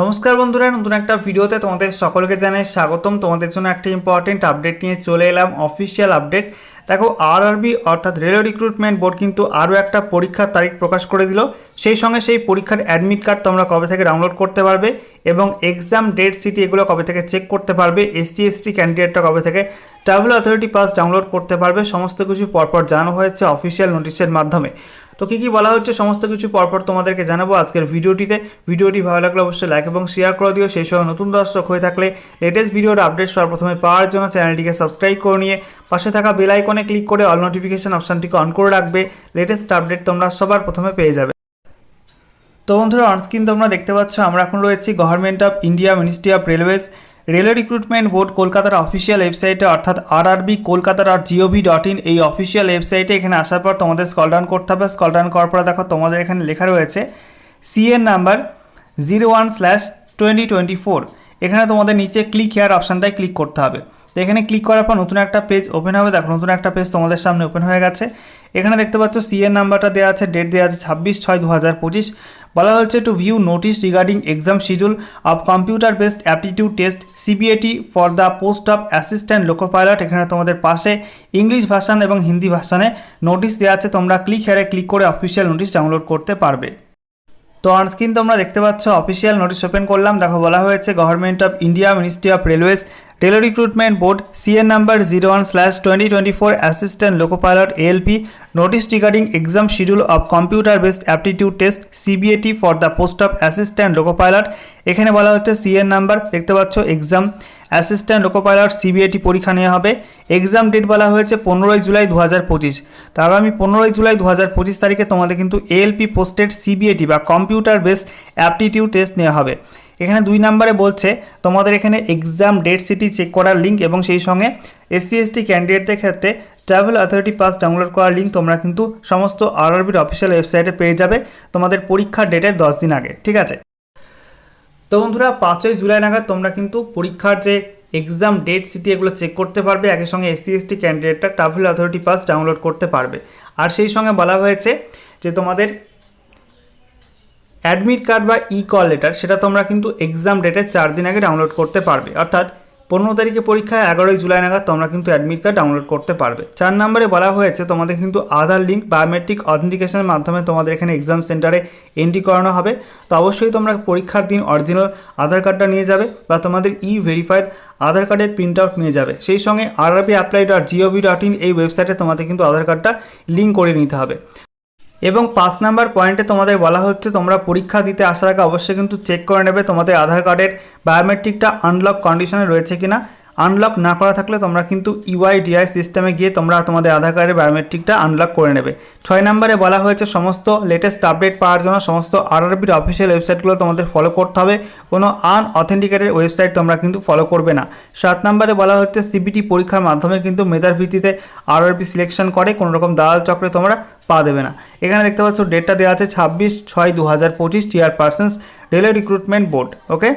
নমস্কার বন্ধুরা, নতুন একটা ভিডিওতে তোমাদের সকলকে জানাই স্বাগতম। তোমাদের জন্য একটা ইম্পর্টেন্ট আপডেট নিয়ে চলে এলাম অফিসিয়াল আপডেট দেখো আরআরবি অর্থাৎ রেলওয়ে রিক্রুটমেন্ট বোর্ড কিন্তু আরও একটা পরীক্ষার তারিখ প্রকাশ করে দিল। সেই সঙ্গে সেই পরীক্ষার অ্যাডমিট কার্ড তোমরা কবে থেকে ডাউনলোড করতে পারবে এবং এক্সাম ডেট সিটি এগুলো কবে থেকে চেক করতে পারবে এসসি এসটি ক্যান্ডিডেটটা কবে থেকে ট্রাভেল অথরিটি পাস ডাউনলোড করতে পারবে, সমস্ত কিছু পরপর জানানো হয়েছে অফিসিয়াল নোটিশের মাধ্যমে। তো কী কী বলা হচ্ছে, সমস্ত কিছু পরপর তোমাদেরকে জানাব আজকের ভিডিওটিতে। ভিডিওটি ভালো লাগলে অবশ্যই লাইক এবং শেয়ার করে দিও। সেই সময় নতুন দর্শক হয়ে থাকলে লেটেস্ট ভিডিওর আপডেট সবার প্রথমে পাওয়ার জন্য চ্যানেলটিকে সাবস্ক্রাইব করে নিয়ে পাশে থাকা বেল আইকনে ক্লিক করে অল নোটিফিকেশান অপশানটিকে অন করে রাখবে। লেটেস্ট আপডেট তোমরা সবার প্রথমে পেয়ে যাবে। তো বন্ধুরা অনস্ক্রিন তোমরা দেখতে পাচ্ছ, আমরা এখন রয়েছি government of India ministry of railways railway recruitment board কলকাতার অফিসিয়াল ওয়েবসাইটে, অর্থাৎ RRB Kolkata dot GOV dot in এই অফিসিয়াল ওয়েবসাইটে এখানে আসার পর তোমাদের স্কল ডাউন করতে হবে। স্কল ডাউন করার পর দেখো তোমাদের এখানে লেখা রয়েছে CN number zero one slash twenty twenty four এখানে তোমাদের নিচে ক্লিক হেয়ার অপশানটায় ক্লিক করতে হবে। তো এখানে ক্লিক করার পর নতুন একটা পেজ ওপেন হবে। দেখো নতুন একটা পেজ তোমাদের সামনে ওপেন হয়ে গেছে। এখানে দেখতে পাচ্ছ সিএন নাম্বারটা দেওয়া আছে ডেট দেওয়া আছে ছাব্বিশ ছয় দু হাজার পঁচিশ। বলা হচ্ছে to view notice regarding exam schedule of computer based aptitude test CBAT for the post of assistant loco pilot এখানে তোমাদের পাশে ইংলিশ ভাষান এবং হিন্দি ভাষানে নোটিশ দেওয়া আছে, তোমরা ক্লিক হেয়ারে ক্লিক করে অফিসিয়াল নোটিশ ডাউনলোড করতে পারবে। তো অনস্ক্রিন তোমরা দেখতে পাচ্ছ অফিসিয়াল নোটিশ ওপেন করলাম। দেখো, বলা হয়েছে government of India ministry of railways railway recruitment board CN number zero one slash twenty twenty four assistant loco pilot ALP notice regarding exam schedule of computer based aptitude test CBAT for the post of assistant loco pilot এখানে বলা হচ্ছে CN number দেখতে পাচ্ছ exam assistant loco pilot CBAT পরীক্ষা নেওয়া হবে। Exam date বলা হয়েছে পনেরোই জুলাই দু হাজার পঁচিশ। তো আগামী পনেরোই জুলাই দু হাজার পঁচিশ তারিখে তোমাদের কিন্তু এএলপি পোস্টেড সিবিএটি বা কম্পিউটার বেসড অ্যাপটিটিউড টেস্ট নেওয়া হবে। এখানে দুই নম্বরে বলছে, তোমাদের এখানে এক্সাম ডেট সিটি চেক করার লিঙ্ক এবং সেই সঙ্গে এসসি এসটি ক্যান্ডিডেটদের ক্ষেত্রে ট্রাভেল অথরিটি পাস ডাউনলোড করার লিঙ্ক তোমরা কিন্তু সমস্ত আরআরবির অফিসিয়াল ওয়েবসাইটে পেয়ে যাবে তোমাদের পরীক্ষার ডেটের দশ দিন আগে, ঠিক আছে? তো বন্ধুরা, পাঁচই জুলাই নাগাদ তোমরা কিন্তু পরীক্ষার যে এক্সাম ডেট সিটি এগুলো চেক করতে পারবে, একই সঙ্গে এসসি এসটি ক্যান্ডিডেটটা ট্রাভেল অথরিটি পাস ডাউনলোড করতে পারবে। আর সেই সঙ্গে বলা হয়েছে যে তোমাদের অ্যাডমিট কার্ড বা ই কল লেটার সেটা তোমরা কিন্তু এক্সাম ডেটের চার দিন আগে ডাউনলোড করতে পারবে। অর্থাৎ পনেরো তারিখে পরীক্ষা এগারোই জুলাই নাগাদ তোমরা কিন্তু অ্যাডমিট কার্ড ডাউনলোড করতে পারবে। চার নম্বরে বলা হয়েছে, তোমাদের কিন্তু আধার লিঙ্ক বায়োমেট্রিক অথেন্টিকেশনের মাধ্যমে তোমাদের এখানে এক্সাম সেন্টারে এন্ট্রি করানো হবে। তো অবশ্যই তোমরা পরীক্ষার দিন অরিজিনাল আধার কার্ডটা নিয়ে যাবে বা তোমাদের ই ভেরিফাইড আধার কার্ডের প্রিন্ট আউট নিয়ে যাবে। সেই সঙ্গে RRB apply dot GOV dot in এই ওয়েবসাইটে তোমাদের কিন্তু আধার কার্ডটা লিঙ্ক করে নিতে হবে। এবং পাঁচ নাম্বার পয়েন্টে তোমাদের বলা হচ্ছে, তোমরা পরীক্ষা দিতে আসার আগে অবশ্যই কিন্তু চেক করে নেবে তোমাদের আধার কার্ডের বায়োমেট্রিকটা আনলক কন্ডিশনে রয়েছে কিনা। আনলক না করা থাকলে তোমরা কিন্তু E ইউআইডিআই সিস্টেমে গিয়ে তোমরা তোমাদের আধার কার্ডের বায়োমেট্রিকটা আনলক করে নেবে। ছয় নম্বরে বলা হয়েছে সমস্ত লেটেস্ট আপডেট পাওয়ার জন্য সমস্ত আরআরবির অফিসিয়াল ওয়েবসাইটগুলো তোমাদের ফলো করতে হবে। কোনো আনঅথেন্টিকেটেড ওয়েবসাইট তোমরা কিন্তু ফলো করবে না। সাত নম্বরে বলা হচ্ছে সিবিটি পরীক্ষার মাধ্যমে কিন্তু মেধার ভিত্তিতে আরআরবি সিলেকশন করে কোনো রকম দালাল চক্রে তোমরা পা দেবে না। এখানে দেখতে পাচ্ছ ডেটটা দেওয়া আছে ছাব্বিশ ছয় দু হাজার পঁচিশ chairpersons railway recruitment board okay